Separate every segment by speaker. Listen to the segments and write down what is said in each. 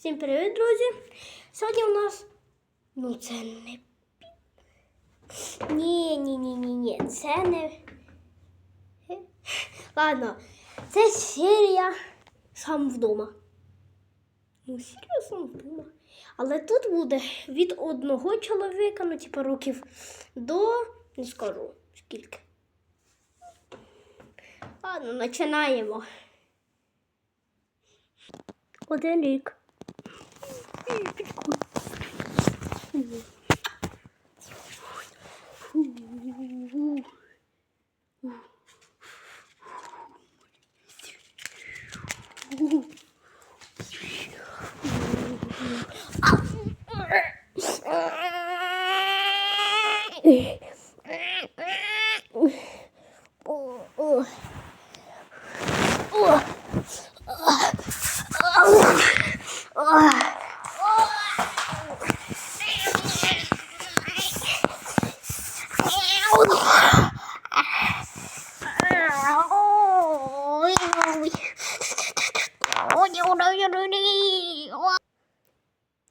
Speaker 1: Всім привіт, друзі! Сьогодні у нас. Ну, це не. Ні, ні, ні, ні, ні. Це не. Ладно, це серія сам вдома. Ну, серія сам вдома. Але тут буде від одного чоловіка, ну, типу, років до. Не скажу скільки. Ладно, починаємо. Один рік. Ugh.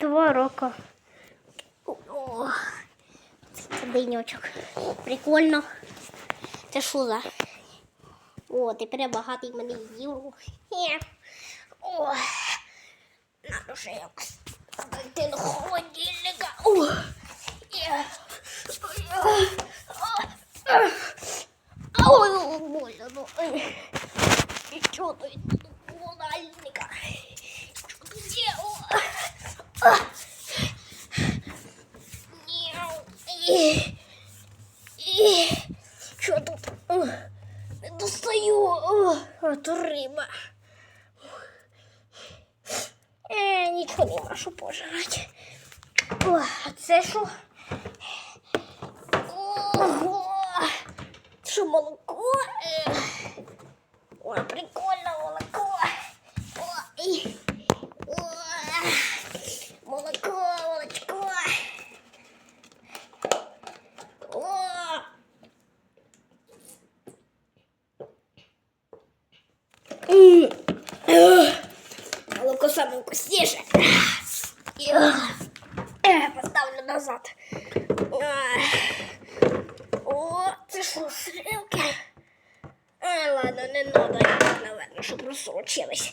Speaker 1: Два роки. О, Це денечок. Прикольно. Це що за? О, тепер я багатий мене їв. Є. О, надо ще якось дойти до холодильника. О, є. Ой, больно. ну. І чого дойти до холодильника? Що тут є? О. А. Мяу. І. І. Що тут? О, Не достаю. О, а то риба. Е, нічого нема, що пожрати. О, а це що? Ого! Це що, молоко? Е. Ой, прикольно молоко. Ой. Ой. Молоко, молочко. О. М. Ех. Молоко саме вкусніше. Ех, Поставлю назад. О, це що, сливки? А, ладно, не надо, наверное, щоб розсолочились.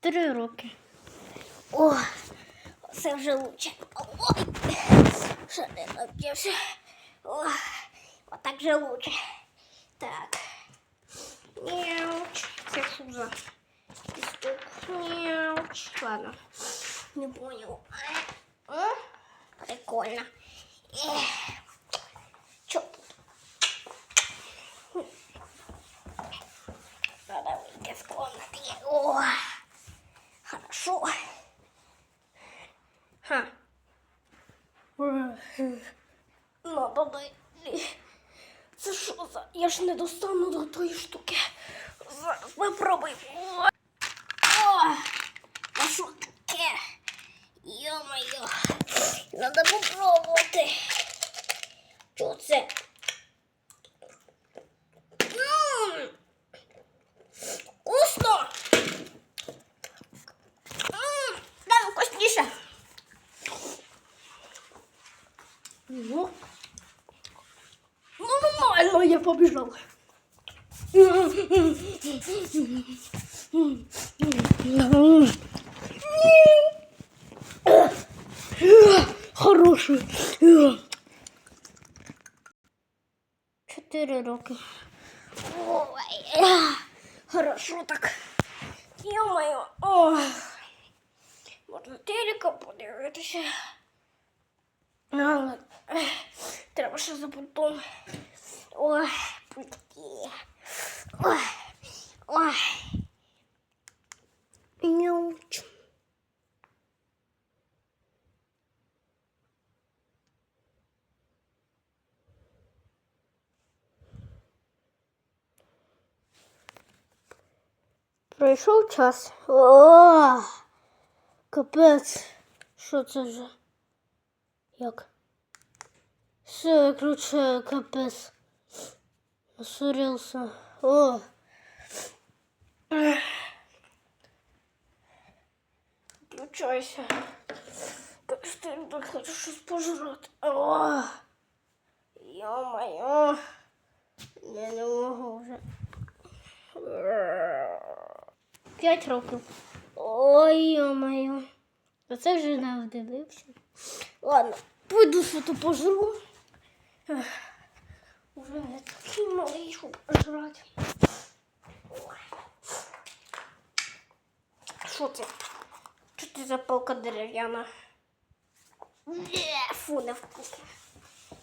Speaker 1: Три роки. О, це вже лучше. Ще не навчився. О, отак вже лучше. Так. Мяуч. Це що за листок? Мяуч. Ладно. Не понял. О, прикольно. Ех. Чё тут? Надо выйти из комнаты. О, хорошо. Ха. Надо дойти. Це що за? Я ж не достану до тої штуки. Зараз попробуй. Я побежал. Хороший. Чотири роки. Ой, хорошо так. Ё-моё. Можна телека подивитися. Але треба ще за пультом. Ой, пультки. Ой, ой. Няуч. Пройшов час. О, капець. Що це вже? Як? Все, короче, капець. Насурился. О. вибачайся. Кажете, я так хочу щось пожрати. О, Йо-моє. Я не можу вже. П'ять років. Ой, йо-моє. Оце вже не вдивився. Ладно, пойду що-то пожру. Ех, Уже не такий малий, щоб жрати. Що це? Що це за палка дерев'яна? Е, Фу, не вкусно.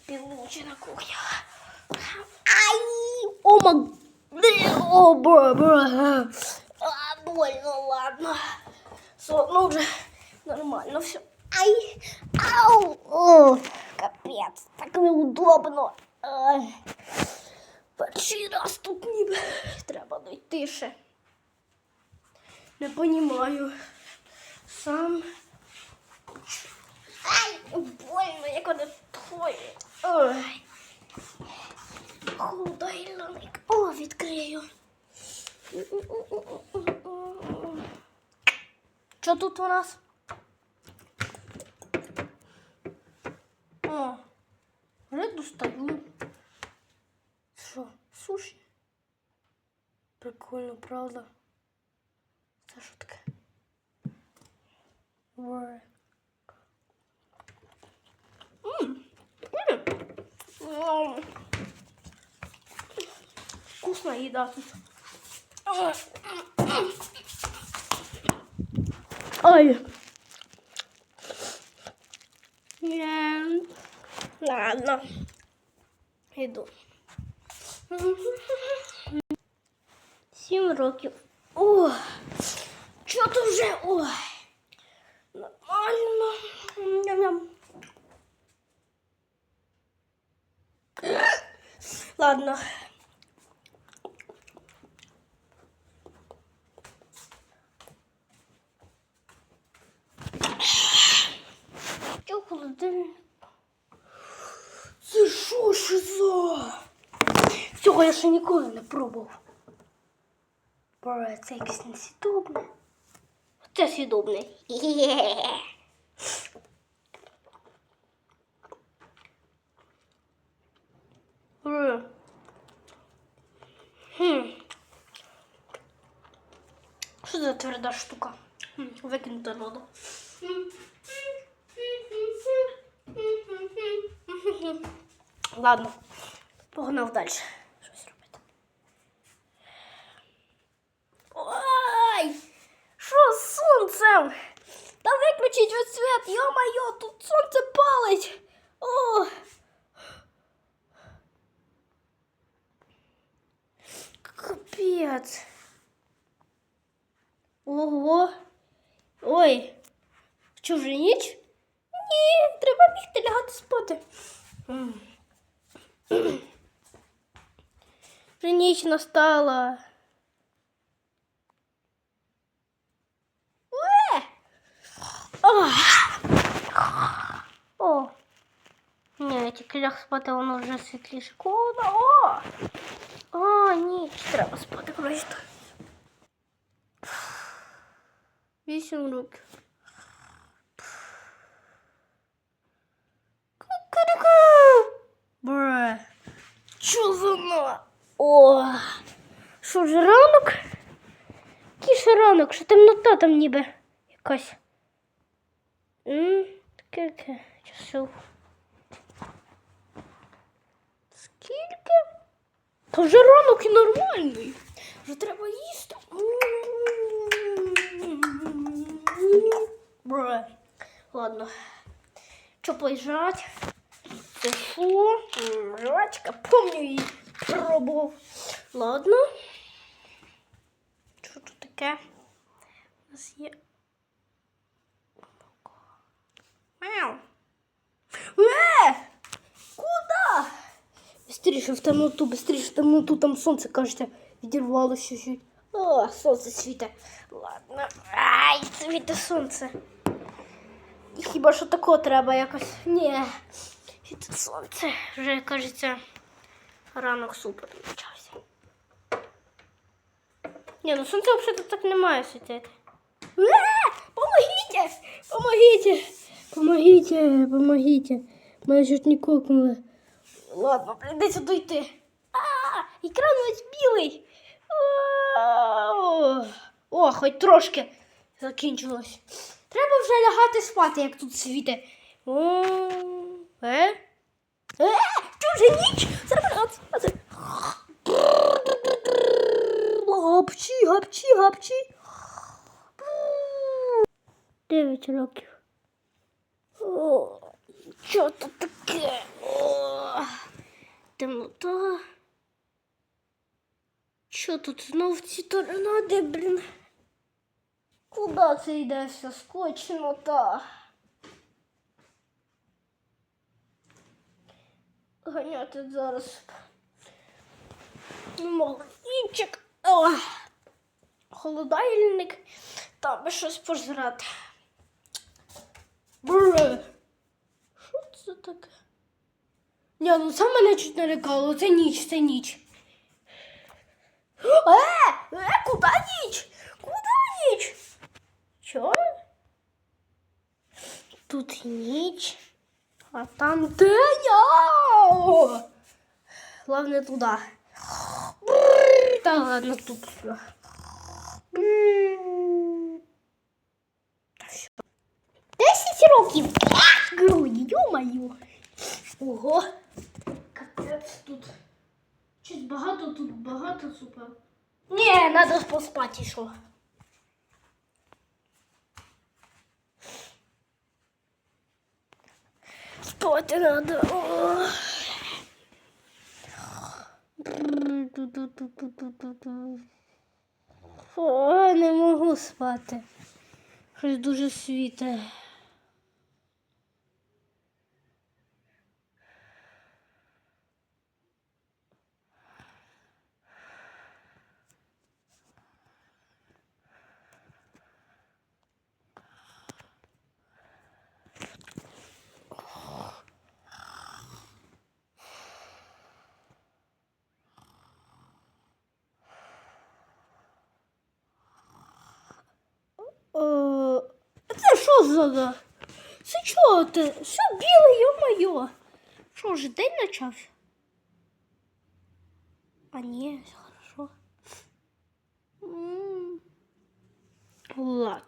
Speaker 1: Північна кухня. Ай! О, ма... Е, О, бра, бра. А, больно, ладно. Все одно вже нормально все. Ай! Ау! О, капець, так неудобно. Ай. Перший раз тут ніби треба дойти ще. Не понімаю. Сам. Ай, больно, як вони твої. Ой. Холодильник. О, відкрию. Що тут у нас? О, вже достаю. Що, суші? Прикольно, правда? Це що таке? Еда тут. Ой. Не. Ладно. Иду. Сім років. О, що то вже? Ой. Нормально. Ладно. Що холодильник? Це що шиза? Цього я ще ніколи не пробував. Бо це якесь несвідобне. Це свідобне. Хм. Що за тверда штука? Викинути воду. Ладно, погнав далі. Щось робити. Ой! Що з сонцем? Та виключіть від світ, тут сонце палить. О! Капець. Ого. Ой. Що вже ніч? Ні, треба бігти лягати спати. Вже ніч настала. Ні, я тільки ляг спати, воно вже світліше. Куда? О! О, ніч, треба спати просто. Вісім років. Кукаріку! Бре. Що за на? О! Що ж ранок? Який ще ранок, що темнота там ніби якась. М, Скільки часов? Та вже ранок і нормальний. Вже треба їсти. Бре. Ладно. Що поїжджать? Це що? М, помню її пробував. Ладно. Що тут таке? У нас є. Мяу. Е! Куда? Быстріше в темноту, быстріше в темноту, там сонце, кажеться, відірвалося чуть. О, сонце світе. Ладно. Ай, світе сонце. Хіба що такого треба якось? Ні. Світе сонце. Вже, кажеться, ранок супер почався. Ні, ну сонце взагалі так не має світити. Помогите! Помогите! Помогите! Помогите! Мене чуть не кокнули. Ладно, прийдеться дойти. А, екран весь білий. О, хоч трошки закінчилось. Треба вже лягати спати, як тут світе. Е? Е, чуже ніч? Зараз. Гапчі, гапчі, гапчі. Дев'ять років. О, що тут таке? Темнота. Що тут знов ці торнади, блін? Куди це йде все скочено та? Ганяти зараз. Магазинчик. Холодильник. Там щось пожрати. Бре. Що це таке? Ні, ну це мене чуть налякало. Це ніч, це ніч. Е, е, куди ніч? Куди ніч? Що? Тут ніч, а там день. Ау! Главне туди. Та ладно, тут все. Десять років. Груді, ё-моё. Ого. Капець тут. Щось багато тут, багато супер. Ні, надо поспати, що. Спати. О. О, не можу спати. Щось дуже світе. Е, Це? Це чого ти? Все біле, йо-моє. Що ж, день почався? А ні, все хорошо. М, Ладно.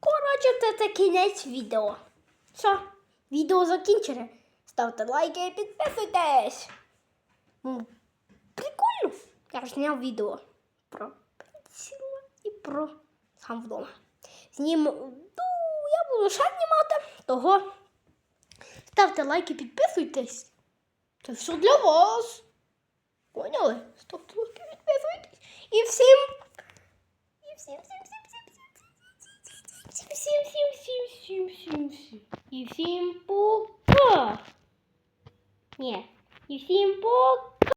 Speaker 1: Коротше, це кінець відео. Все, відео закінчене. Ставте лайки і підписуйтесь. Прикольно. Я ж зняв відео про приціла і про сам вдома. Знім... Ну, я буду ще знімати, того ставте лайки, підписуйтесь. Це все для вас. Поняли? Ставте лайки, підписуйтесь. І всім. І всім, всім, всім, всім, всім, всім, всім, всім, всім, всім, всім. І всім пока. Ні. І всім пока.